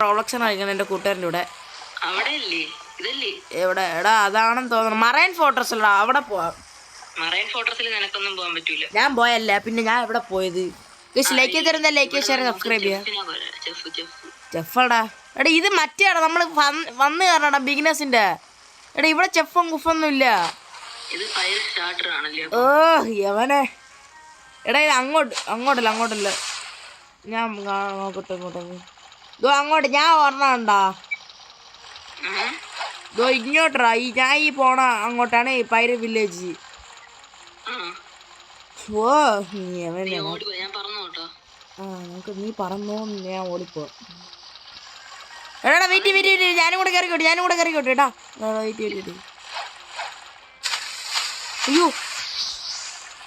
പ്രൊളക്ഷൻ കളിക്കുന്നത് എന്റെ കൂട്ടുകാരന്റെ കൂടെ. എവിടെ? എടാ അതാണെന്ന് തോന്നുന്നു. മറൈൻ ഫോട്ടോസ് അല്ലടാ അവിടെ പോവാം. മറൈൻ ഫോട്ടോസിൽ നിനക്കൊന്നും പോകാൻ പറ്റൂല. ഞാൻ പോയല്ല പിന്നെ ഞാൻ എവിടെ പോയത്? ലൈക്ക് തരുന്ന ലൈക്ക് ഷെയർ സബ്സ്ക്രൈബ് ചെയ്യാം. ചെഫ് ചെഫ് ചെഫടാ എടാ. ഇത് മറ്റേടാ നമ്മൾ വന്ന് കയറണടാ ബിഗിനേഴ്സിന്റെ എടാ ഇവിടെ ചെഫും കുഫൊന്നും ഇല്ല. ഓ യവനെ. എടാ ഇത് അങ്ങോട്ട് അങ്ങോട്ടല്ല അങ്ങോട്ടല്ല. ഞാൻ നോക്കട്ടെ ഇങ്ങോട്ടൊന്ന് ഇതോ അങ്ങോട്ട് ഞാൻ ഒരെണ്ണം ഉണ്ടോ ഇതോ ഇങ്ങോട്ടാ ഈ ഞാൻ ഈ പോണ അങ്ങോട്ടാണ് ഈ പൈര വില്ലേജ് ഓ നമുക്ക് നീ പറഞ്ഞോ ഞാൻ ഓടിപ്പോ. എടാ വെയിറ്റ് വെയിറ്റ് വെയിറ്റ്. ഞാനും കൂടെ കയറിക്കോട്ടെ ഞാനും കൂടെ കയറിക്കോട്ടെ കേട്ടാ വെയിറ്റ് വെയിറ്റ് അയ്യോ.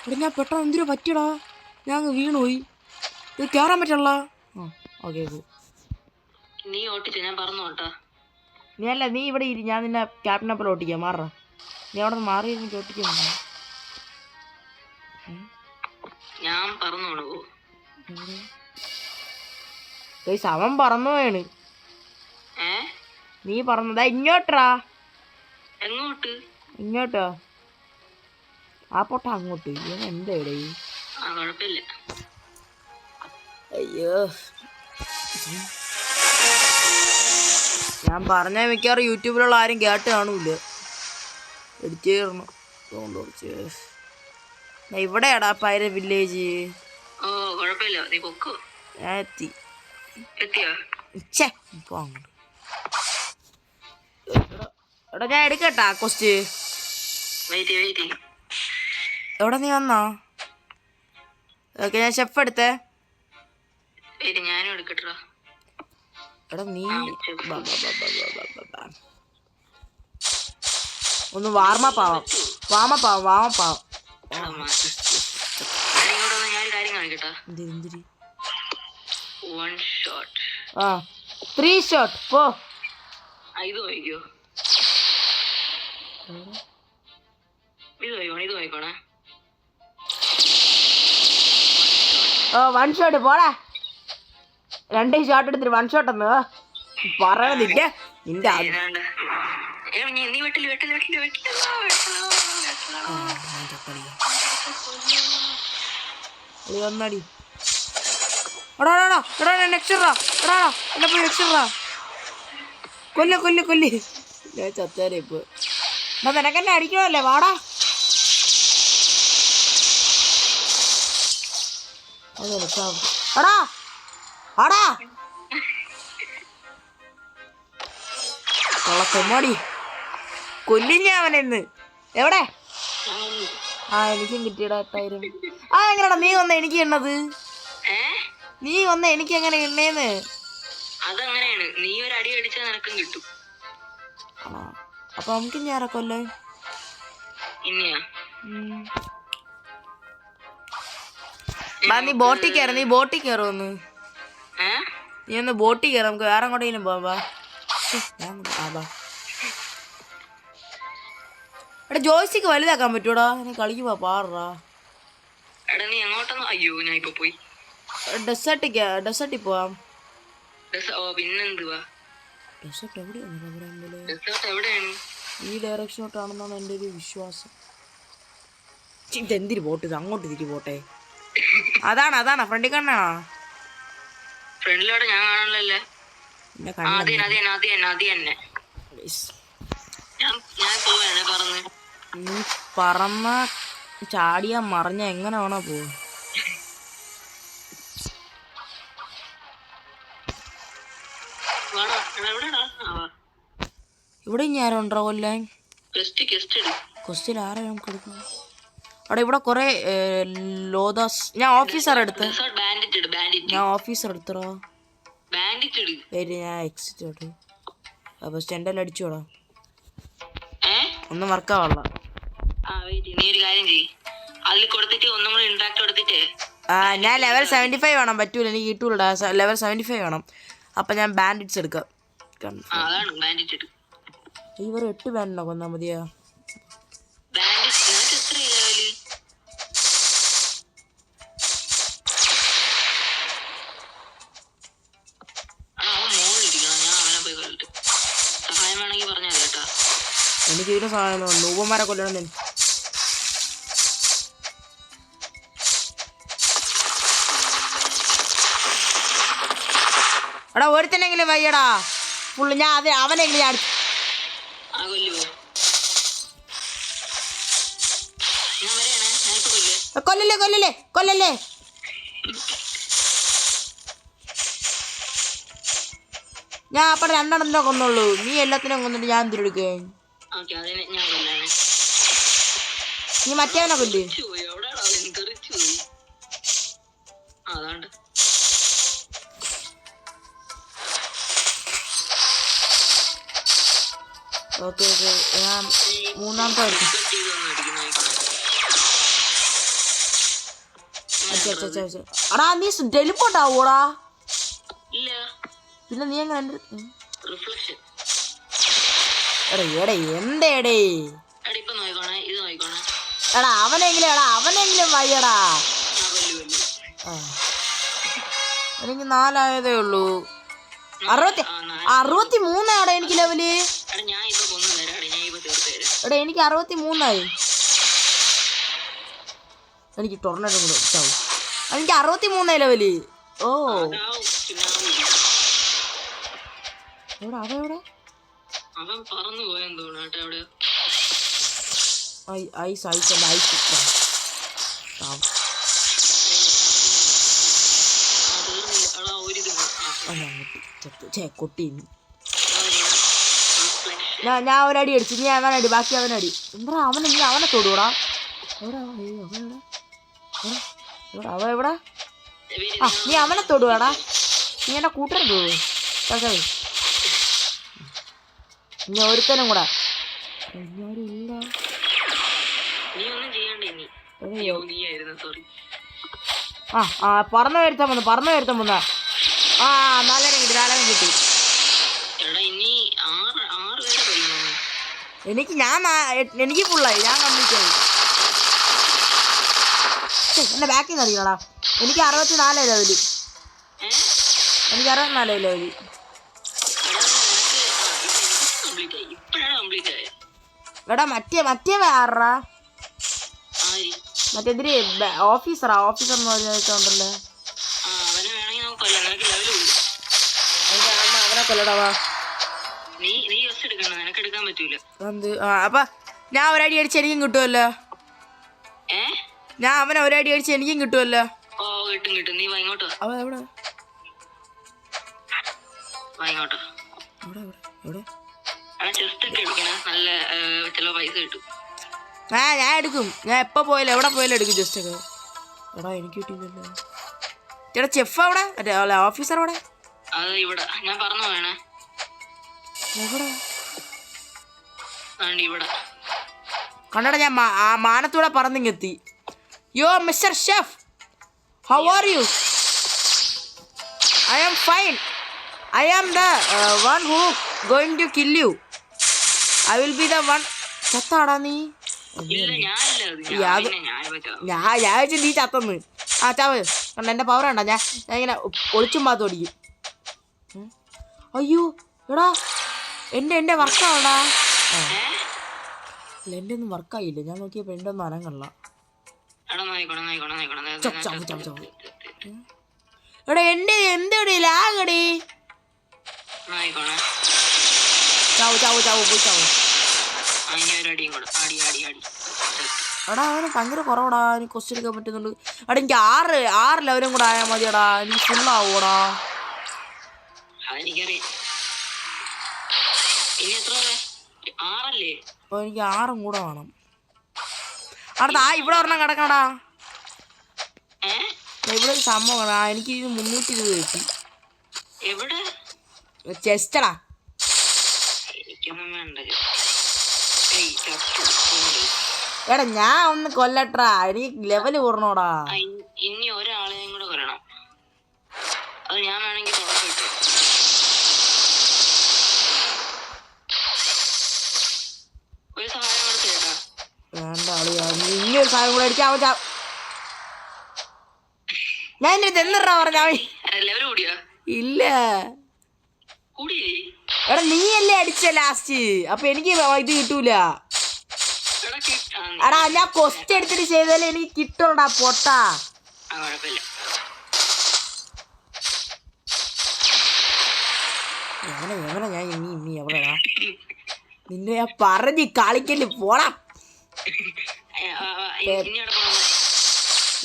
എടാ ഞാൻ പെട്ടെന്ന് എന്തിനോ പറ്റിയടാ? ഞാൻ വീണുപോയി. ഇത് കയറാൻ പറ്റുള്ള ആ ഓക്കെ ഓക്കെ. നീ ഓട്ടിച്ചോ? ഞാൻ പറഞ്ഞു കേട്ടോ. നീ അല്ല നീ ഇവിടെ ഇരി. ഞാൻ നിന്നെ ക്യാപ്റ്റൻ അപ്പോൾ ഓട്ടിക്കാം. മാറ. നീ അവിടെ നിന്ന് മാറി എനിക്ക് ഓട്ടിക്കാൻ ഞാൻ പറഞ്ഞോളൂ. ഗൈസ് അവൻ പറന്നു പോയാണ് നീ പറഞ്ഞതാ. ഇങ്ങോട്ടാ. എങ്ങോട്ട്? ഇങ്ങോട്ടോ. ആ പൊട്ട അങ്ങോട്ട്. എന്താ ഇവിടെ? അയ്യോ. ഞാൻ പറഞ്ഞ മിക്കവാറും യൂട്യൂബിലുള്ള ആരും കേട്ട് കാണൂല എഡിറ്റ് ചെയ്യണം ഇവിടെയാടാ പൈര വില്ലേജ് ഞാൻ എത്തി. എടാ, ഞാൻ എടുക്കട്ടാ കൊസ്റ്റ് എവിടെ നീ വന്നോ? ഓക്കെ ഞാൻ ഷെഫ് എടുത്തേ. ഞാനും എടുക്കട്ടോ എടാ നീ. ഒന്ന് വാർമപ്പാവാം. വാമപ്പാവാം വാമപ്പാവാം. ആ. ത്രീ ഷോട്ട് പോ. ഇത് നോക്കിക്കോ ഇത് നോക്കിക്കോണേ ഇത് നോക്കിക്കോണേ ഓ വൺ ഷോട്ട് പോടാ. രണ്ട് ഷോട്ട് എടുത്തിട്ട് വൺ ഷോട്ട് എന്ന്? പറയുന്നില്ല നിന്റെ ഒന്നടി എടാ എടാ എടാ എടാ എടാ എന്നെ പോയി കൊല്ല കൊല്ല കൊല്ലി. ചത്തേരെ ഇപ്പൊ. എന്നാ നിനക്കെന്നെ അടിക്കണല്ലേ വാടാ. അത് എടാ ആടാ കൊള്ളത്തൊമ്മാടി കൊല്ലും ഞാൻ അവനെന്ന്. എവിടെ? ആ എനിക്കും കിട്ടിയടാ എട്ടായിരം. ആ എങ്ങനെയാടാ നീ വന്ന എനിക്ക് എണ്ണത്? നീ വന്ന എനിക്ക് എങ്ങനെ എണ്ണേന്ന്? അതങ്ങനെയാണ്. നീ ഒരു അടി അടിച്ചാൽ നിനക്കും കിട്ടും. അപ്പൊ നമുക്ക് ഞാൻ കൊല്ലേ? ഇനിയാ? നീ ബോട്ടിൽ കയറി നീ ബോട്ടിൽ കയറുമെന്ന് നീ ഒന്ന് ബോട്ടിൽ കയറാം നമുക്ക് വേറെ എങ്ങോട്ടെങ്കിലും പോവാം എടാ ജോയ്സിക്ക് വലുതാക്കാൻ പറ്റൂടാ. നീ കളിക്കുവാ പാറടാ എടാ നീ എങ്ങോട്ടൊന്നും അയ്യോ ഞാൻ ഇപ്പൊ പോയി. ഡെസേർട്ടിക്ക് ഡെസേർട്ടിൽ പോവാം. പിന്നെന്തുവാ? ഡെസേർട്ട് എവിടെയാണ് ഡെസേർട്ട് എവിടെയാണ്? ഈ ഡയറക്ഷനോട്ടാണെന്നാണ് എന്റെ ഒരു വിശ്വാസം. ഇതെന്തിരി പോട്ട് അങ്ങോട്ട് തിരി പോട്ടെ. അതാണ് അതാണ് ഫ്രണ്ടിൽ കണ്ണാണോ ഫ്രണ്ടിലോട്ട് ഞാൻ കാണാനല്ലേ അത് തന്നെ അത് തന്നെ അത് തന്നെ നീ പറന്ന. ചാടിയ മറിഞ്ഞ എങ്ങനെ വേണോ പോ ഇവിടെ ഞാൻ ഉണ്ടോ കൊല്ലാൻ? ക്വസ്റ്റ്യൻ ആരാ നമുക്ക് എടുക്കുന്നത്? അവിടെ ഇവിടെ കുറെ ലോദാസ്. ഞാൻ ഓഫീസർ എടുത്ത്. ഞാൻ ഓഫീസർ എടുത്തടാ. ഇട്. വരി ഞാൻ എക്സിറ്റ് ആയിട്ട് ഫസ്റ്റ് എന്റെ അടിച്ചോടാ ഒന്നും വർക്കാവള്ള ഞാൻ ലെവൽ സെവന്റി ഫൈവ് വേണം പറ്റൂല എനിക്ക് കിട്ടൂലടാ. ലെവൽ സെവന്റി ഫൈവ് വേണം. അപ്പം ഞാൻ ബാൻഡിറ്റ്സ് എടുക്കാം. ഇവർ എട്ട് ബാൻഡിനെ കൊന്നാൽ മതിയാ. ബാൻഡിറ്റ് എത്ര ലെവൽ എനിക്ക് ഇതിന് സാധനം നൂപ്പന്മാരെ കൊല്ലണം തന്നെ എടാ ഒരുത്തനെങ്കിലും വയ്യടാ. പുള്ളി ഞാൻ അത് അവനെങ്കിലും ഞാൻ കൊല്ലല്ലേ കൊല്ലല്ലേ കൊല്ലല്ലേ. ഞാൻ അപ്പം രണ്ടെണ്ണത്തിനെ കൊന്നുള്ളൂ. നീ എല്ലാത്തിനും കൊന്നിട്ട് ഞാൻ എന്തിനെടുക്കേ നീ മറ്റേവനെ കൊല്ല് അതാണ്ട്. ഓക്കെ ഓക്കെ ഞാൻ മൂന്നാമത്തെ അടാ നീ ഡെലിപ്പോട്ടാവൂടാ പിന്നെ നീ എങ്ങനെ റിഫ്ലക്ഷൻ. എടേ എന്തേടേ? അവനെങ്കിലും എടാ അവനെങ്കിലും വയ്യടാ. എനിക്ക് നാലായതേ ഉള്ളൂ. അറുപത്തി അറുപത്തി മൂന്നാടാ എനിക്ക് ലെവൽ. എടാ എനിക്ക് അറുപത്തി മൂന്നായി എനിക്ക് ടൊർണേറ്റോ കൂടെ ചാവും എനിക്ക് അറുപത്തി മൂന്നായി ലെവൽ. ഓ. എവിടെ അതെവിടെ? അവൻ പറന്നു പോയെന്ന് തോന്നുന്നു അവിടെ. ഞാൻ അവനടി അടിച്ചു. നീ അവനടി ബാക്കി അവനടി. എന്താ അവനെ നീ അവനെ തൊടൂടാ എവിടെ? അവൻ എവിടെ? അവൻ നീ അവനെ തൊടുവാടാ. നീ എന്നെ കൂട്ടരുത് കേട്ടോ നീ ഒരുത്തനും കൂടെ. ഇല്ല. ഇനി. ആ ആ പറന്ന് വരുത്താൻ വന്നു പറന്ന് വരുത്താൻ വന്ന. ആ നാലര കിട്ടി കിട്ടി. ഇനി എനിക്ക് ഞാൻ എനിക്ക് ഫുള്ളായി ഞാൻ കംപ്ലീറ്റ് ആയി. എന്റെ ബാക്കിൽ നിന്ന് അറിയണടാ എനിക്ക് അറുപത്തി നാലേ ലെവൽ എനിക്ക് അറുപത്തിനാലേ ലെവൽ എടാ മറ്റേ മറ്റേ വേറാ മറ്റേതിരി ഓഫീസറാ ഓഫീസർ എന്ന് പറഞ്ഞിട്ടുണ്ടല്ലോ. അവനെ കൊല്ലടാ അപ്പൊ ഞാൻ ഒരടി അടിച്ച് എനിക്കും കിട്ടുമല്ലോ ഞാൻ അവനെ ഒരടി അടിച്ച് എനിക്കും കിട്ടുമല്ലോ കിട്ടും അവൻ എവിടെ. എവിടെ? എവിടെ? ആ ഞാൻ എടുക്കും. ഞാൻ എപ്പോൾ പോയാലും എവിടെ പോയാലും എടുക്കും ജസ്റ്റ് ഒക്കെ. എടാ എനിക്ക് കിട്ടിയില്ലല്ലോ. ചേട്ടാ ചെഫ് അവിടെ? അല്ല ഓഫീസർ അവിടെ? ഇവിടെ. ഞാൻ പറഞ്ഞു വേണേ ഇവിടെ. കണ്ടടാ ഞാൻ ആ മാനത്തൂടെ പറന്നിങ്ങെത്തി. Yo mister chef how are you I am fine I am the one who going to kill you I will be the one ചത്താടാ നീ? ഞാൻ ഞാൻ വെച്ചാ നീ ചത്തന്ന് ആ ചാവ് കണ്ട എന്റെ പവർ കണ്ട? ഞാൻ ഞാൻ ഇങ്ങനെ ഒളിച്ചും പാത്ത് ഓടിക്കും. അയ്യോ എടാ എന്റെ എന്റെ വർക്കാവടാ അല്ല എന്റെ ഒന്നും വർക്കായില്ല ഞാൻ നോക്കിയപ്പോ എന്റെ ഒന്നും അനങ്ങല്ല എടാ എന്റെ എന്തെടി? ലാഗടി ചാവു ചാവ് ചാവ് പോയി ചാവ്. എടാ അവന് ഭയങ്കര കുറവടാ. എനിക്ക് ക്വസ്റ്റ്യൻ എടുക്കാൻ പറ്റുന്നുണ്ട്. എടാ എനിക്ക് ആറ് ആറ് ലെവലും കൂടെ ആയാൽ മതിയടാ. എനിക്ക് ഫുള്ളാവൂടാ? ആറല്ലേ? അപ്പോൾ എനിക്ക് ആറും കൂടെ വേണം. അടുത്ത ആ ഇവിടെ ഒരെണ്ണം കിടക്കണടാ. ഇവിടെ ഒരു സംഭവമാണ് എനിക്ക് മുന്നൂറ്റി ഇരുപത് കിട്ടി. ചെസ്റ്റടാ. എനിക്കൊന്നും വേണ്ട. എടാ ഞാൻ ഒന്ന് കൊല്ലട്ടാ എനിക്ക് ലെവൽ കൂടണോടാ ഇനി ഒരാളെയും കൂടെ കൊല്ലണം. അത് ഞാൻ വേണമെങ്കിൽ ഒരു സഹായം കൂടെ വേണ്ട അളിയാ ഇനി ഒരു കൂടെ അടിച്ചാ ചാ- ഞാൻ പറഞ്ഞ? കൂടിയാ? ഇല്ല. കൂടി എടാ നീ അല്ലേ അടിച്ച ലാസ്റ്റ് അപ്പൊ എനിക്ക് ഇത് കിട്ടൂല. എടാ ഞാൻ കൊസ്റ്റ് എടുത്തിട്ട് ചെയ്താലേ എനിക്ക് കിട്ടുള്ളടാ പൊട്ട. എങ്ങനെ എങ്ങനെ ഞാൻ ഇനി ഇനി എവിടെടാ? നിന്നെ ഞാൻ പറഞ്ഞ് കളിക്കൽ പോടാ.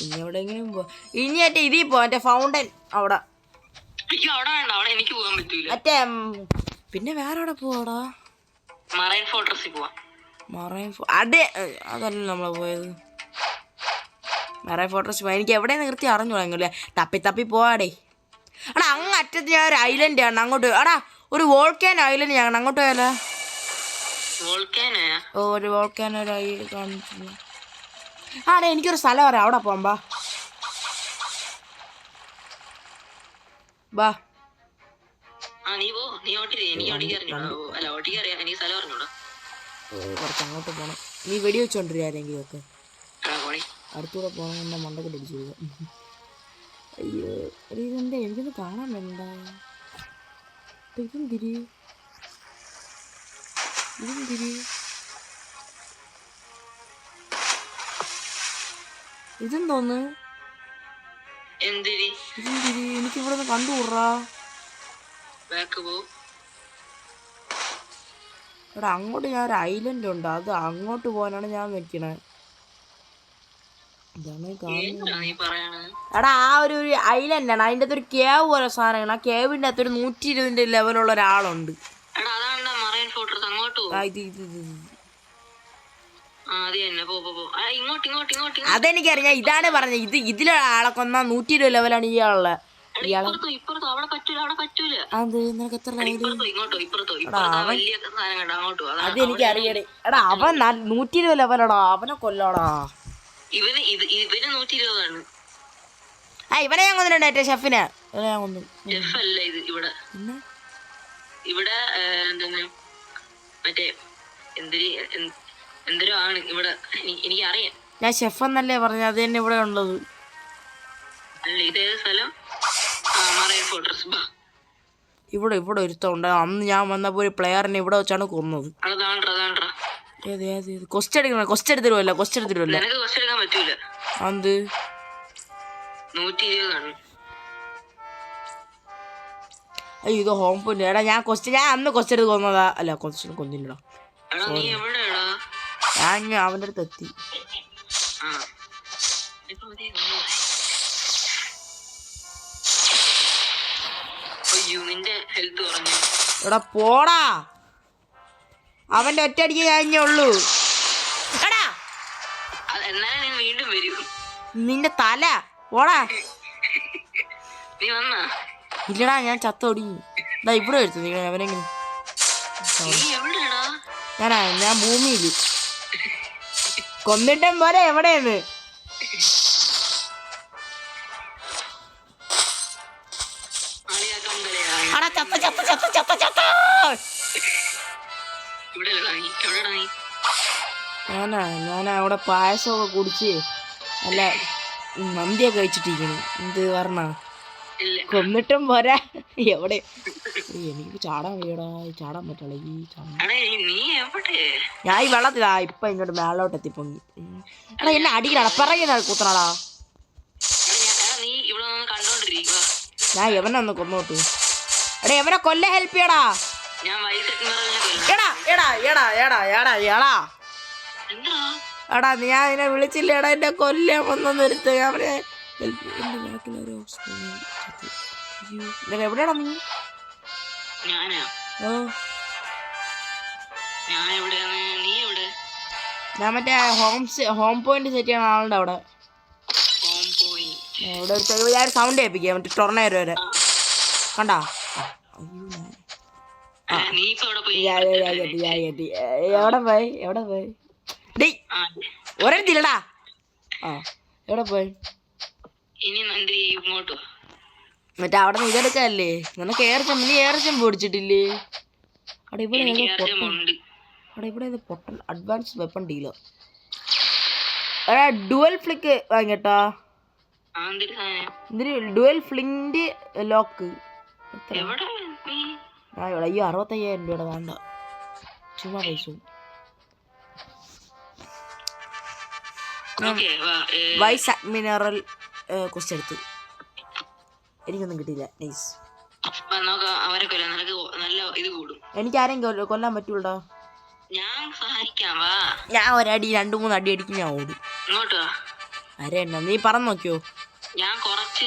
ഇനി എവിടെയെങ്കിലും പോ ഇനി മറ്റേ ഇതിൽ പോ മറ്റേ ഫൗണ്ടൻ അവിടെ. മറ്റേ പിന്നെ വേറെ എവിടെ പോവാടാ മറൈൻ ഫോർട്രസിൽ പോവാ. മറൈൻ അടെ അതല്ല നമ്മൾ പോയത്. മറൈൻ ഫോട്ടോസ് എനിക്ക് എവിടെ നിർത്തി അറിഞ്ഞു തുടങ്ങില്ലേ തപ്പി തപ്പി പോവാടേ. അടാ അങ്ങ് അറ്റത്ത് ഞാൻ ഒരു ഐലൻഡ് ആണ്. അങ്ങോട്ട് അടാ ഒരു വോൾക്കാൻ ഐലൻഡ് ഞാൻ അങ്ങോട്ട് പോയാലോ? ഓ ഒരു വോൾക്കാൻ ഒരു ഐ ആടെ എനിക്കൊരു സ്ഥലം അറിയാം. അവിടെ പോകാം ബാ. ബാ. ആ നീ പോ. നീ ഓട്ടിരി. എനിക്ക് ഓട്ടിക്ക് അറിഞ്ഞൂടാ അല്ല ഓട്ടിക്ക് അറിയാം. എനിക്ക് സ്ഥലം അറിഞ്ഞൂടാ. പോണം. നീ വെടി വെച്ചോണ്ടിരിക്കുക ആരെങ്കിലും ഒക്കെ. അടുത്തൂടെ പോകണം എന്നെ മണ്ടൊക്കെ പിടിച്ചു അയ്യോ ഇതെന്താ? എനിക്കൊന്ന് കാണാൻ വേണ്ട. ഇതെന്തോന്ന്? എന്തിരി? ഇതെന്തിരി? എനിക്ക് ഇവിടെ നിന്ന് കണ്ടുകൂടാ. ബാക്ക് പോ എടാ അങ്ങോട്ട് ഞാൻ ഒരു ഐലൻഡ് ഉണ്ട്. അത് അങ്ങോട്ട് പോകാനാണ് ഞാൻ വെക്കണേ എടാ ആ ഒരു ഐലൻഡ് ആണ്. അതിന്റെ അകത്ത് ഒരു കേവ് പോലെ സാധനമാണ് ആ കേവിന്റെ അകത്ത് ഒരു നൂറ്റി ഇരുപതിന്റെ ലെവലുള്ള ഒരാളുണ്ട്. അതെനിക്കറിയാം. ഇതാണ് പറഞ്ഞത്. ഇത് ഇതിലൊരാളെ കൊന്ന നൂറ്റി ഇരുപത് ലെവലാണ് ഈ എടാ, ഇപ്പുറത്തോ ഇപ്പുറത്തോ അവിടെ പറ്റൂല അവിടെ പറ്റൂല. അത് നിനക്ക് എത്ര ഇപ്പുറത്തോ ഇങ്ങോട്ടോ ഇപ്പുറത്തോ. ഇപ്പുറത്തോ ആ വലിയ സാധനം കണ്ടോ അങ്ങോട്ടോ അത് എനിക്ക് അറിയണേ എടാ അവൻ നൂറ്റി ഇരുപത് ലെവലടാ അവനെ കൊല്ലടാ. ഇവന് നൂറ്റി ഇരുപതാണ് ആ ഇവനെ ഞാൻ കൊന്നിട്ടുണ്ട് ഏറ്റവും ഷെഫിനെ. ഇവനെ ഞാൻ കൊന്നു. ജെഫ് അല്ല ഇത് ഇവിടെ. ഇവിടെ എന്താണ്? മറ്റേ എന്തിരി എന്തൊരു ആണ് ഇവിടെ. എനിക്ക് അറിയാം ഞാൻ ഷെഫ് എന്നല്ലേ പറഞ്ഞത്? അത് തന്നെ ഇവിടെ ഉള്ളത്. അല്ല ഇതേത് സ്ഥലം? ഇവിടെ ഇവിടെ ഒരുത്തമുണ്ട്. അന്ന് ഞാൻ വന്നപ്പോൾ ഒരു പ്ലെയറിനെ ഇവിടെ വെച്ചാണ് കൊന്നത്. ഏത് ഏത് കൊസ്റ്റ് എടുക്കണ? കൊസ്റ്റ് എടുത്തിരുവല്ല കൊസ്റ്റ് എടുത്തിരുവല്ല അത് അയ്യോ ഇത് ഹോം പോയിന്റ് എടാ ഞാൻ കൊസ്റ്റ് ഞാൻ അന്ന് കൊസ്റ്റ് എടുത്ത് കൊന്നതാ. അല്ല കൊസ്റ്റ് കൊന്നില്ലടാ. ഞാൻ അവന്റെ അടുത്ത് എത്തി. അയ്യോ നിന്റെ ഹെൽത്ത് കുറഞ്ഞു. എടാ പോടാ. അവന്റെ ഒറ്റയടിക്ക് കഴിഞ്ഞേ ഉള്ളൂ. എടാ. എന്നാലും ഞാൻ വീണ്ടും വരും. നിന്റെ തല. പോടാ. നീ വന്നാ? ഇല്ലടാ ഞാൻ ചത്തൊടിഞ്ഞു ഇതാ ഇവിടെ എടുത്തു അവനെങ്ങനെ? നീ എവിടെയാടാ? ഞാനാ ഞാൻ ഭൂമിയിൽ കൊന്നിട്ടും പോലെ എവിടെയാണ് ഞാനാ ഞാൻ അവിടെ പായസമൊക്കെ കുടിച്ച് അല്ല മന്തിയൊക്കെ കഴിച്ചിട്ടിരിക്കുന്നു. എന്ത് പറഞ്ഞ കൊന്നിട്ടും പോരാ. എവിടെ? എനിക്ക് ചാടാൻ വയ്യടാ. ചാടാൻ പറ്റുള്ള ഈ ഞാൻ ഈ വെള്ളത്തിലാ ഇപ്പൊ ഇങ്ങോട്ട് മേളോട്ട് എത്തിപ്പൊങ്ങി ഉം. എടാ എന്നെ അടിക്കണ പറയുന്ന കുത്തണടാ. ഞാൻ- എവനെ ഒന്ന് കൊന്നോട്ടു. എടാ എവനെ കൊല്ല ഹെൽപ്പ് ചെയ്യടാ. എടാ എടാ എടാ എടാ എടാ എടാ. എടാ ഞാൻ അതിനെ വിളിച്ചില്ലേടാ എന്നെ കൊല്ലാൻ വന്നെന്ന് എടുത്ത് ഞാൻ എവിടെയാടാ നീ ഞാൻ നീ മറ്റേ ഹോം ഹോം പോയിന്റ് സെറ്റ് ചെയ്യണ ആളുണ്ട് അവിടെ അവിടെ ഒരു ചെറിയ സൗണ്ട് ഏൽപ്പിക്കുക മറ്റേ ടൊർണേരോ വരെ കണ്ടാ നീ എവിടെ പോയി എവിടെ പോയി ഒരെടുത്തില്ലടാ ആ എവിടെ പോയി? ഇനി ഇങ്ങോട്ട് മറ്റേ അവിടെ നീ ഇതെടുക്കല്ലേ നിനക്ക് ഏർച്ചം നീ ഏർച്ചം പൊടിച്ചിട്ടില്ലേ? അവിടെ ഇവിടെ അവിടെ ഇവിടെ ഏതോ പൊട്ടൻ അഡ്വാൻസ് വെപ്പൺ ഡീലർ എടാ ഡുവൽ ഫ്ലിക്ക് വാങ്ങിട്ടാ ഡുവൽ ഫ്ലിന്റ് ലോക്ക് അയ്യോ അറുപത്തയ്യായിരം രൂപയുടെ വേണ്ട. ചുമ്മാ പൈസ വൈസ് അഡ്മിനറൽ ക്വസ്റ്റ്യൻ എടുത്ത്. എനിക്കൊന്നും കിട്ടിയില്ല. നൈസ്. അവരെ കൊല്ലാൻ നിനക്ക് നല്ല ഇത് കൂടും. എനിക്ക് ആരെയും കൊല്ല- കൊല്ലാൻ പറ്റൂടാ ഞാൻ സഹായിക്കാം വാ. ഞാൻ ഒരടി രണ്ട് മൂന്ന് അടി അടിക്കും ഞാൻ ഓടും. ഇങ്ങോട്ട് അരെ എന്നാ നീ പറന്ന് നോക്കിയോ? ഞാൻ കുറച്ച്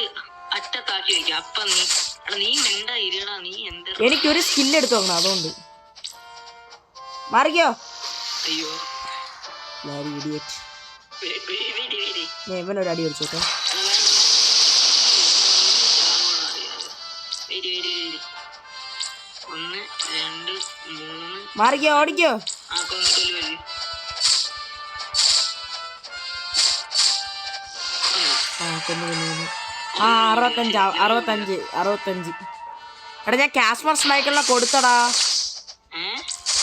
അറ്റത്താക്കി വെക്കാം. അപ്പൊ നീ നീ മിണ്ട ഇരുടാ നീ എന്താ എനിക്കൊരു സ്കില്ല് എടുത്തു നോക്കണം അതുകൊണ്ട്. മാറിക്കോ. അയ്യോ. Larry idiot. ഞാൻ ഇവനൊരു അടി മൂന്ന് മാറിക്കോ ഓടിക്കോ. ആ കൊന്ന് ആ കൊന്നു. അറുപത്തഞ്ച് അറുപത്തഞ്ച് അറുപത്തഞ്ച്. എടാ ഞാൻ കാസ്പർ സ്മൈക്കിളിനെ കൊടുത്തടാ.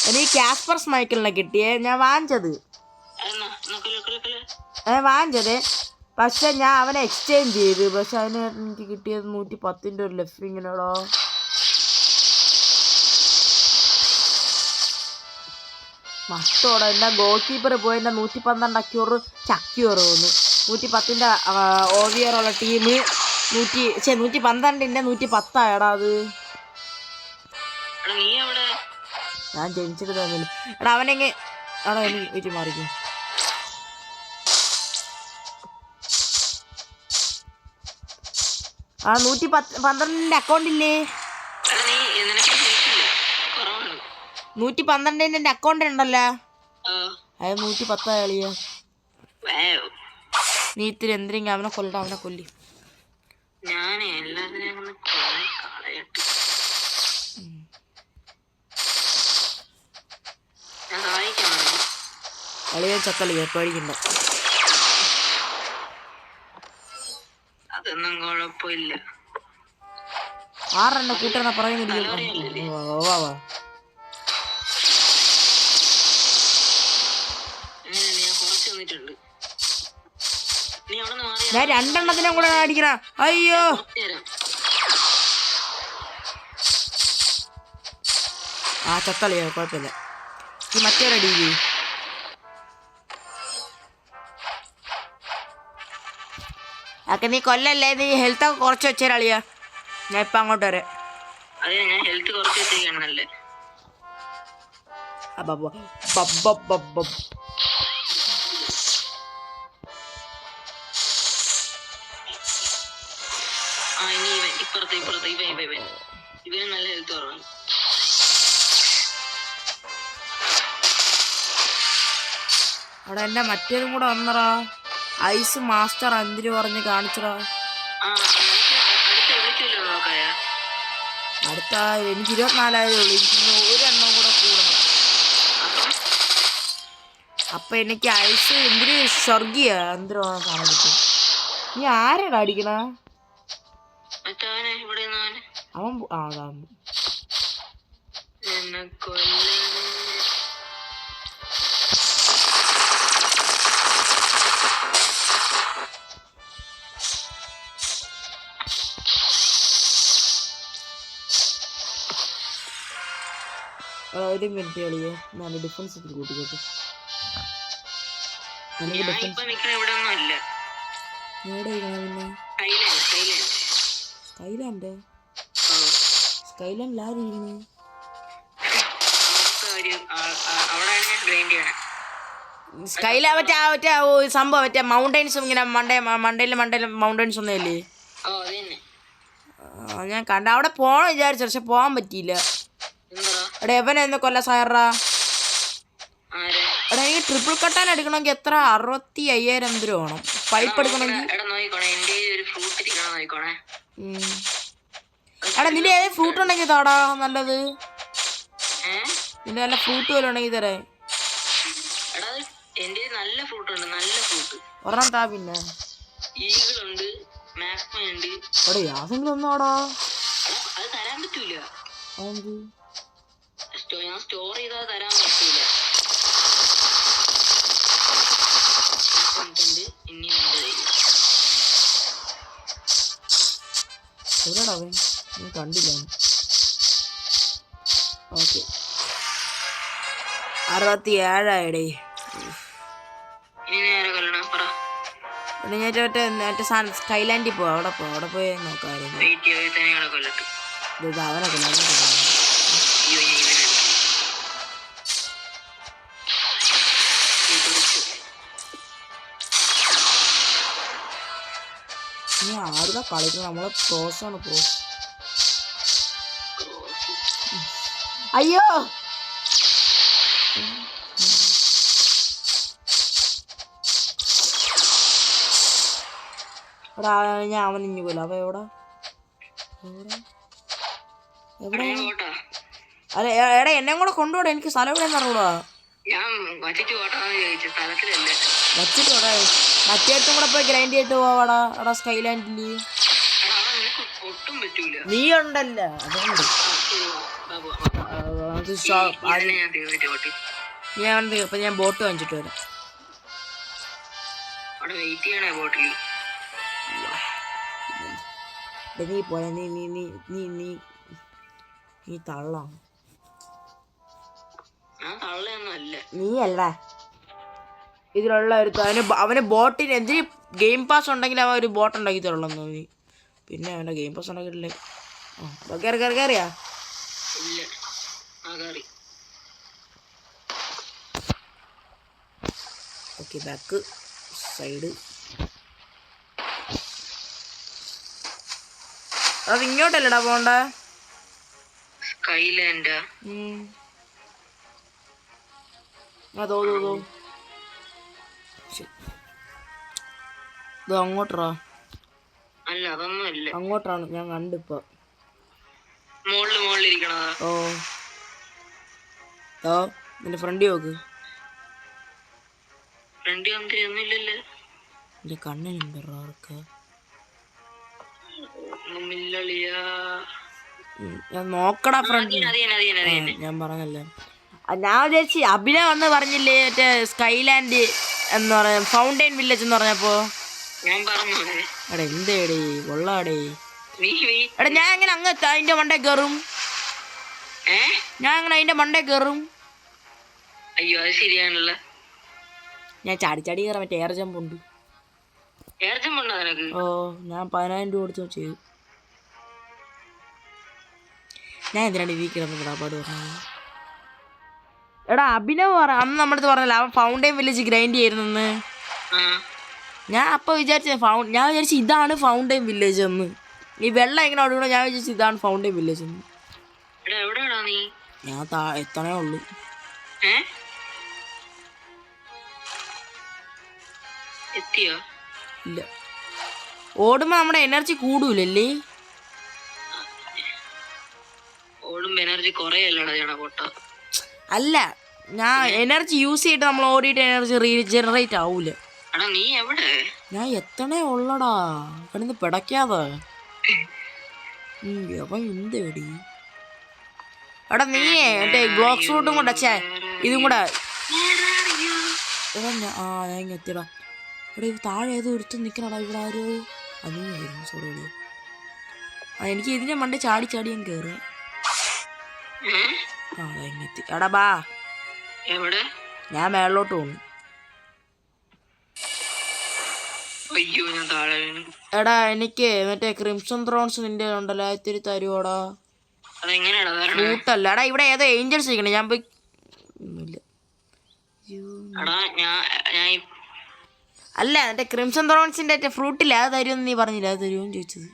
എനിക്ക് കാസ്പർ സ്മൈക്കിളിനെ കിട്ടിയേ ഞാൻ വാങ്ങിച്ചത്. വാങ്ങിച്ചത്. പക്ഷെ ഞാൻ അവനെ എക്സ്ചേഞ്ച് ചെയ്ത്. പക്ഷെ അതിന് എനിക്ക് കിട്ടിയത് നൂറ്റി പത്തിന്റെ ഒരു ലെഫ്റ്റിങ്ങിനോടോ നഷ്ടോടെ എന്റെ ഗോൾ കീപ്പർ പോയി എന്റെ നൂറ്റി പന്ത്രണ്ട് അക്യൂറ് ചക്യൂറ് വന്നു നൂറ്റി പത്തിന്റെ ഓവിയറുള്ള ടീം നൂറ്റി ചേ നൂറ്റി പന്ത്രണ്ടിന്റെ നൂറ്റി പത്തായടാ അത് ഞാൻ ജനിച്ചിട്ട് തോന്നില്ല എടാ അവനെങ്ങനെ എടാ എനിക്ക് വീട്ടിൽ മാറിക്കും. ആ നൂറ്റി പത്ത് പന്ത്രണ്ടിന്റെ അക്കൗണ്ട് ഇല്ലേ? നൂറ്റി പന്ത്രണ്ടിന്റെ എന്റെ അക്കൗണ്ട് ഉണ്ടല്ലോ. അത് നൂറ്റി പത്ത് കളിയ. നീ ഇത്തിരി എന്തിനെങ്കിലും അവനെ കൊല്ലടാ അവനെ കൊല്ലി. ഞാൻ പേടിക്കണ്ട കൊറേ കളയട്ടെ ഞാൻ സഹായിക്കാം വേണമെങ്കിൽ. കളിയാൻ ചത്തളിയ പേടിക്കണ്ട അതൊന്നും കുഴപ്പമില്ല ആറെണ്ണ കൂട്ടണ പറയുന്നില്ല വാ വാ ഞാൻ രണ്ടെണ്ണത്തിനും കൂടെ അടിക്കണ അയ്യോ. ആ ചത്തളിയോ കുഴപ്പമില്ല. ഈ മറ്റൊരടി അക്കെ നീ കൊല്ലല്ലേ? നീ ഹെൽത്ത് ഒക്കെ കുറച്ച് വെച്ചേരാളിയാ ഞാൻ ഇപ്പൊ അങ്ങോട്ട് വരെ. ഇവന് നല്ല ഹെൽത്ത് കുറവാണ്. അവിടെ എന്റെ മറ്റേതും കൂടെ വന്നറാ. ഐസ് മാസ്റ്റർ അന്തിരി പറഞ്ഞ് കാണിച്ചടാ. അടുത്ത് എനിക്ക് ഇരുപത്തിനാലായിരം ഉള്ളു. എനിക്ക് ഒരെണ്ണം കൂടെ കൂടണം. അപ്പം? എനിക്ക് ഐസ് എന്തിരി സ്വർഗീയ അന്തിരി കാണാൻ കിട്ടും നീ ആരെടാ അടിക്കണ? അവൻ ആ അതാണ് ഒരു മിനിറ്റ് കളിയെ. ഞാൻ ഡിഫൻസ് ഇത്തിരി കൂട്ടിക്കോട്ടെ അല്ല സ്കൈലാൻഡ് സ്കൈലാൻഡിൽ സ്കൈല മറ്റേ മറ്റേ സംഭവം മറ്റേ മൗണ്ടൈൻസും ഇങ്ങനെ മണ്ടേ മണ്ടയിൽ മണ്ടയിൽ മൗണ്ടൈൻസ് ഒന്നും അത് ഞാൻ കണ്ട അവിടെ പോകണം വിചാരിച്ചു പക്ഷെ പോകാൻ പറ്റിയില്ല. എടാ എവനെ എന്ന് കൊല്ല സാറാ എടാ എനിക്ക് ട്രിപ്പിൾ കട്ടാൻ എടുക്കണമെങ്കിൽ എത്ര? അറുപത്തി അയ്യായിരം എന്തോ വേണം? പൈപ്പ് എടുക്കണമെങ്കിൽ? എടാ നിന്റെ ഏത് ഫ്രൂട്ട് ഉണ്ടെങ്കിൽ താടാ നല്ലത്? നിന്റെ നല്ല ഫ്രൂട്ട് പോലെ ഉണ്ടെങ്കിൽ തരേ. എന്റെ നല്ല ഫ്രൂട്ട് ഉണ്ട് നല്ല ഫ്രൂട്ട് ഒരെണ്ണം താ പിന്നെ. ഈഗിൾ ഉണ്ട് എടാ ഒന്നാടാ അത് തരാൻ പറ്റൂല. സ്റ്റോ- ഞാൻ സ്റ്റോർ ചെയ്താൽ തരാൻ പറ്റൂല. ഉണ്ട് ഇനിയും ഉണ്ട്. കയ്യിൽ. എവിടെടാ അവൻ? ഞാൻ കണ്ടില്ല അവനെ. ഓക്കെ. അറുപത്തി ഏഴായിടേ മറ്റേ മറ്റേ സാധനം സ്കൈലാൻഡിൽ പോവാം. അവിടെ പോവാം. അവിടെ പോയി നോക്കാറുണ്ട് കൊല്ലാം. കളിക്കുന്നത് നമ്മളെ ആണ് പ്രോ അയ്യോ! എടാ ഞാൻ അവൻ ഇഞ്ഞു പോല അപ്പൊ എവിടെ? എവിടെ? അല്ല എടാ എന്നെ കൂടെ കൊണ്ടുപോടാ. എനിക്ക് സ്ഥലം എവിടെ അറിയൂടാ വച്ചിട്ട് മറ്റേടത്തും കൂടെ പോയി ഗ്രൈൻഡ് ചെയ്തിട്ട് പോവാടാ. എടാ നിനക്ക് പറ്റൂല. നീ ഉണ്ടല്ല അതുകൊണ്ട് ഞാൻ ഇപ്പൊ ഞാൻ ബോട്ട് വാങ്ങിച്ചിട്ട് വരാം. വെയിറ്റ് ചെയ്യണേ ബോട്ടിൽ. നീ പോലെ നീ നീ നീ നീ നീ നീ തള്ളാം. നീ അല്ല. ഇതിലുള്ള ഒരു അവന് ബോട്ടിന് എന്തിന് ഗെയിം പാസ് ഉണ്ടെങ്കിൽ അവൻ ഒരു ബോട്ട് ഉണ്ടാക്കി തരുള്ളൂ നീ പിന്നെ അവന്റെ ഗെയിം പാസ് ഉണ്ടാക്കിയിട്ടില്ലേ ആ കയറി കയറി കയറിയാ ഓക്കെ ബാക്ക് സൈഡ് അത് ഇങ്ങോട്ടല്ലടാ പോണ്ട സ്കൈലാൻഡ്. അതോ അതോ അതോ ശരി. അല്ല അതൊന്നും ഇല്ല അങ്ങോട്ടാണ് ഞാൻ കണ്ടിപ്പോ. മുകളിൽ മുകളിൽ ഇരിക്കണതാ ഓ. ഓ നിന്റെ ഫ്രണ്ട് നോക്ക്. ഫ്രണ്ട് വന്നിട്ട് ഒന്നുമില്ലല്ലോ എന്റെ കണ്ണിനുണ്ട് ആർക്ക്? നോക്കടാ ഫ്രണ്ട് ഞാൻ പറഞ്ഞല്ലേ. ഞാൻ വിചാരിച്ചു അഭിനവ് വന്ന് പറഞ്ഞില്ലേ മറ്റേ സ്കൈലാൻഡ് എന്ന് പറയാ ഫൗണ്ടൈൻ വില്ലേജ് എന്ന് പറഞ്ഞപ്പോ? ഞാൻ പറഞ്ഞു. എടാ എന്തേടേ? കൊള്ളാടേ. എടാ ഞാൻ എങ്ങനെ അങ്ങ് അതിന്റെ മണ്ടേ കയറും ഞാൻ എങ്ങനെ അതിന്റെ മണ്ടേ കയറും അയ്യോ അത് ശരിയാണല്ലോ. ഞാൻ ചാടി ചാടി കയറാൻ മറ്റേ എയർ ജമ്പ് ഉണ്ട്. ഓ ഞാൻ പതിനായിരം രൂപ കൊടുത്തു ചെയ്തു ഞാൻ എന്തിനാണ് ഈ കിടന്ന് കിടാപ്പാട് പറഞ്ഞത് എടാ അഭിനവ് പറ. അന്ന് നമ്മുടെ അടുത്ത് പറഞ്ഞല്ലോ അവൻ ഫൗണ്ടൈൻ വില്ലേജ് ഗ്രൈൻഡ് ചെയ്യുന്നെന്ന് ആ. ഞാൻ അപ്പോൾ വിചാരിച്ച ഫൗണ്ട് ഞാൻ വിചാരിച്ചു ഇതാണ് ഫൗണ്ടൈൻ വില്ലേജ് എന്ന്. ഈ വെള്ളം എങ്ങനെ ഒഴുകണോ ഞാൻ വിചാരിച്ചു ഇതാണ് ഫൗണ്ടൈൻ വില്ലേജ് എന്ന്. ഞാൻ താ എത്തണേ ഉള്ളു. എത്തിയോ? ഇല്ല. ഓടുമ്പോൾ നമ്മുടെ എനർജി കൂടൂലല്ലേ? ഓടുമ്പോ എനർജി അല്ല ഞാൻ എനർജി യൂസ് ചെയ്തിട്ട് നമ്മൾ ഓടിയിട്ട് എനർജി റീജനറേറ്റ് ആവൂല. എടാ നീ എവിടെ? ഞാൻ എത്തണേ ഉള്ളടാ. കിടന്ന് പിടയ്ക്കാതെ. അവൻ എന്തേടി? എടാ നീയേ മറ്റേ ബ്ലോക്ക് റൂട്ടും കൂടെ അച്ഛേ ഇതും കൂടെ. എടാ ആ ഞാൻ ഇങ്ങ് എത്തിയടാ. എടാ ഇത് താഴെ ഏതോ ഒരുത്തും നിൽക്കണടാ ഇവിടെ ആര്? അതിനായിരുന്നു സോറി എടി ആ എനിക്ക് ഇതിന്റെ മണ്ടി ചാടി ചാടി ഞാൻ കയറുക? ആ അതാ ഇങ്ങ് എത്തി. എടാ ബാ. ഞാൻ മേളിലോട്ട് പോകുന്നു അയ്യോ ഞാൻ താഴെ എടാ എനിക്ക് മറ്റേ ക്രിംസൺ ത്രോൺസ് നിന്റെ ഉണ്ടല്ലോ ഇത്തിരി തരുവോടാ. കൂട്ടല്ല. എടാ ഇവിടെ ഏതോ ഏഞ്ചൽസ് ഇരിക്കണേ. ഞാൻ പോയി ഒന്നുമില്ല. അല്ല മറ്റേ ക്രിംസൺ ത്രോൺസിന്റെ ഫ്രൂട്ടില്ല അത് തരുമെന്ന് നീ പറഞ്ഞില്ല? അത് തരുമെന്ന് ചോദിച്ചത്.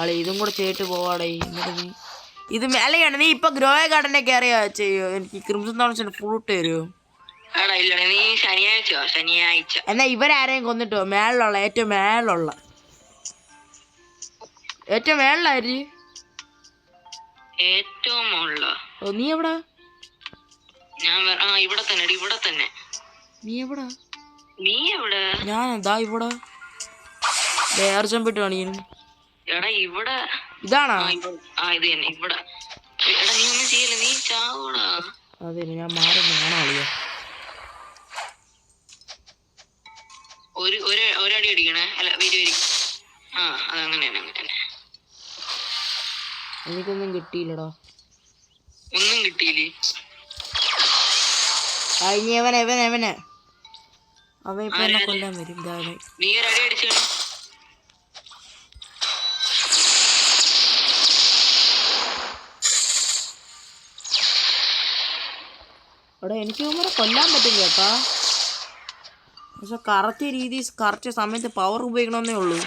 ആളെ ഇതും കൂടെ ചെയ്തിട്ട് പോവാടേ. എന്നിട്ട് നീ ഇത് മേലെയാണ്. നീ ഇപ്പൊ ഗ്രോയ ഗാർഡനെ കയറിയാ ചെയ്യോ? എനിക്ക് ക്രിംസൺ ത്രോൺസിന്റെ ഫ്രൂട്ട് തരുമോ നീ ശനിയാഴ്ച. എന്നാ ഇവരാരെയും കൊന്നിട്ടോ? മേളിലുള്ള ഏറ്റവും മേളിലുള്ള. ഏറ്റവും മേളിലാര്? ഏറ്റവും മുകളില? ഓ നീ എവിടാ? ഞാൻ വേ- ആ ഇവിടെ തന്നെ ഇവിടെ തന്നെ. നീ എവിടാ? നീ എവിടെ? ഞാൻ എന്താ ഇവിടെ വേറെ ചെമ്പിട്ട് കാണിക്കുന്നു? എടാ ഇവിടെ. ഇതാണോ? ആ ഇവിടെ ആ ഇത് തന്നെ ഇവിടെ. എടാ നീ ഒന്നും ചെയ്യല്ല? നീ ചാവൂടാ. അതെ ഞാൻ മാറി വേണം അളിയ? ഒരു ഒരു ഒരടി അടിക്കണേ? അല്ല വരി വരി. ആ അതങ്ങനെ അങ്ങനെ എനിക്കൊന്നും കിട്ടിയില്ലടാ. ഒന്നും കിട്ടിയില്ലേ? അവൻ ഇപ്പൊ എന്നെ കൊല്ലാൻ വരും. നീ ഒരു അടി അടിച്ചു എടാ എനിക്ക് കൊല്ലാൻ പറ്റില്ല കേട്ടാ. പക്ഷെ കറക്റ്റ് രീതി കറക്റ്റ് സമയത്ത് പവർ ഉപയോഗിക്കണമെന്നേ ഉള്ളൂ.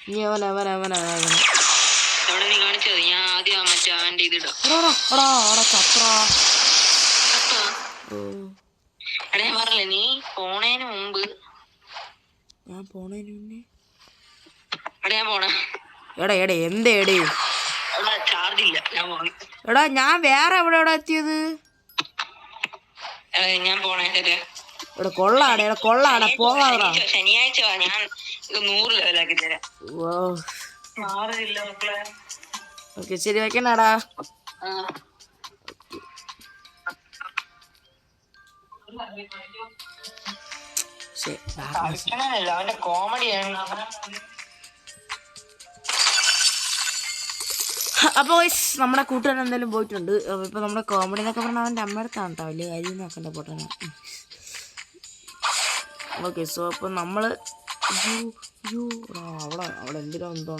ഇനി അവൻ അവൻ അവൻ അവൻ നീ ഞാൻ പറഞ്ഞില്ലേ നീ പോണേന് മുമ്പ് ഞാൻ മുന്നേ എടാ പോണേ. എടാ എടാ എന്തേ എടേ? എടാ ഞാൻ വേറെ എവിടെ എവിടെ എത്തിയത് ഞാൻ പോണേ എടാ കൊള്ളാടെ എടാ കൊള്ളാടെ പോവാടാ. ശനിയാഴ്ച- ഞാൻ നൂറ് ലെവലാക്കി തരാം. ഓക്കെ ശരി വെക്കണടാ. കളിക്കണമല്ല അവന്റെ കോമഡിയാണ് അപ്പോൾ നമ്മുടെ കൂട്ടുകാരൻ എന്തായാലും പോയിട്ടുണ്ട്. അപ്പൊ ഇപ്പൊ നമ്മുടെ കോമഡി എന്നൊക്കെ പറഞ്ഞാൽ അവന്റെ അമ്മയടുത്താണ് കേട്ടോ വലിയ കാര്യം നോക്കണ്ട പോട്ടെ. ഓക്കെ സോ അപ്പോൾ നമ്മൾ അവിടെ അവിടെ എന്തിനാ എന്തോ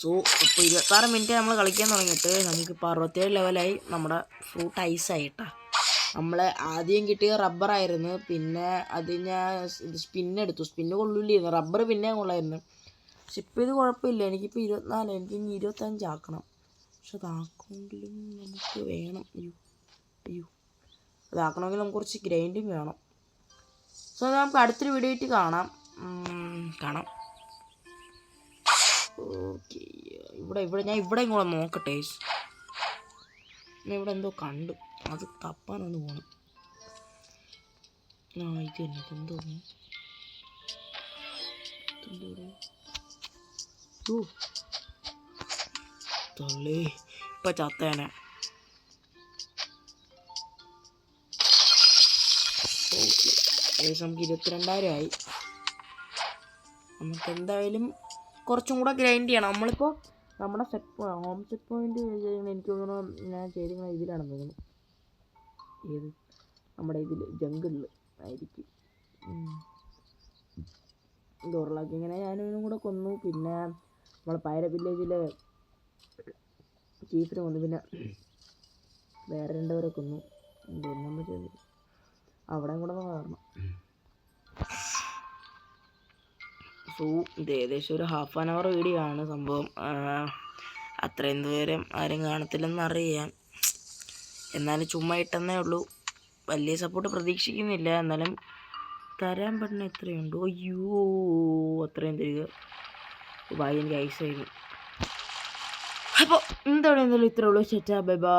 സോ ഇപ്പോൾ ഇരുപത്താറ് മിനിറ്റ് നമ്മൾ കളിക്കാൻ തുടങ്ങിയിട്ട് നമുക്കിപ്പോൾ അറുപത്തേഴ് ലെവലായി നമ്മുടെ ഫ്രൂട്ട് ഐസായിട്ടാ നമ്മൾ ആദ്യം കിട്ടിയ റബ്ബറായിരുന്നു പിന്നെ അത് ഞാൻ സ്പിന്ന് എടുത്തു. സ്പിന്ന് കൊള്ളില്ലായിരുന്നു. റബ്ബർ പിന്നെ കൊള്ളായിരുന്നു. പക്ഷെ ഇപ്പോൾ ഇത് കുഴപ്പമില്ല. എനിക്കിപ്പോൾ ഇരുപത്തിനാല് എനിക്ക് ഇനി ഇരുപത്തഞ്ചാക്കണം പക്ഷെ അതാക്കണമെങ്കിലും നമുക്ക് വേണം. അയ്യോ അയ്യോ. അതാക്കണമെങ്കിൽ നമുക്ക് കുറച്ച് ഗ്രൈൻഡും വേണം. സോ നമുക്ക് അടുത്തൊരു വീഡിയോ ആയിട്ട് കാണാം. കാണാം. ഓക്കെ ഇവിടെ ഇവിടെ ഞാൻ ഇവിടെ കൂടെ നോക്കട്ടെ ഇവിടെ എന്തോ കണ്ടു. അത് തപ്പാനൊന്ന് പോകണം ആ ഇത് തന്നെ? ഓ തള്ളേ ഇപ്പൊ ചത്തേനെ. ഏകദേശം ഇരുപത്തിരണ്ടായിരം ആയി നമുക്ക് എന്തായാലും കുറച്ചും കൂടെ ഗ്രൈൻഡ് ചെയ്യണം. നമ്മളിപ്പോൾ നമ്മുടെ സെറ്റ് ഹോം സെറ്റ് പോയിന്റ് എനിക്ക് തോന്നുന്നു ഞാൻ ചെയ്തിരിക്കുന്ന ഇതിലാണെന്ന് തോന്നുന്നു. ഏത് നമ്മുടെ ഇതിൽ ജംഗിളിൽ ആയിരിക്കും. ഡോറിലാക്കി ഇങ്ങനെ ഞാനും കൂടെ കൊന്നു. പിന്നെ നമ്മൾ പയര വില്ലേജിലെ ചീഫിനെ കൊന്നു. പിന്നെ വേറെ രണ്ടുപേരെ കൊന്നു. എന്തോന്നു ചെയ്തു അവിടെയും കൂടെ കാരണം സോ ഇത് ഏകദേശം ഒരു ഹാഫ് ആൻ അവർ വീഡിയോ ആണ്. സംഭവം അത്രയും ദൂരം ആരും കാണത്തില്ലെന്ന് അറിയാം. എന്നാലും ചുമ്മാ ഇട്ടെന്നേ ഉള്ളൂ. വലിയ സപ്പോർട്ട് പ്രതീക്ഷിക്കുന്നില്ല. എന്നാലും തരാൻ പറ്റുന്ന എത്രയുണ്ട് അയ്യോ അത്രയും തരിക. ഭാഗ്യം എനിക്ക് ഐസായിരുന്നു അപ്പോൾ എന്താണ് എന്തായാലും ചേട്ടാ ഉള്ളൂ. ചേച്ചാ ബൈ ബൈ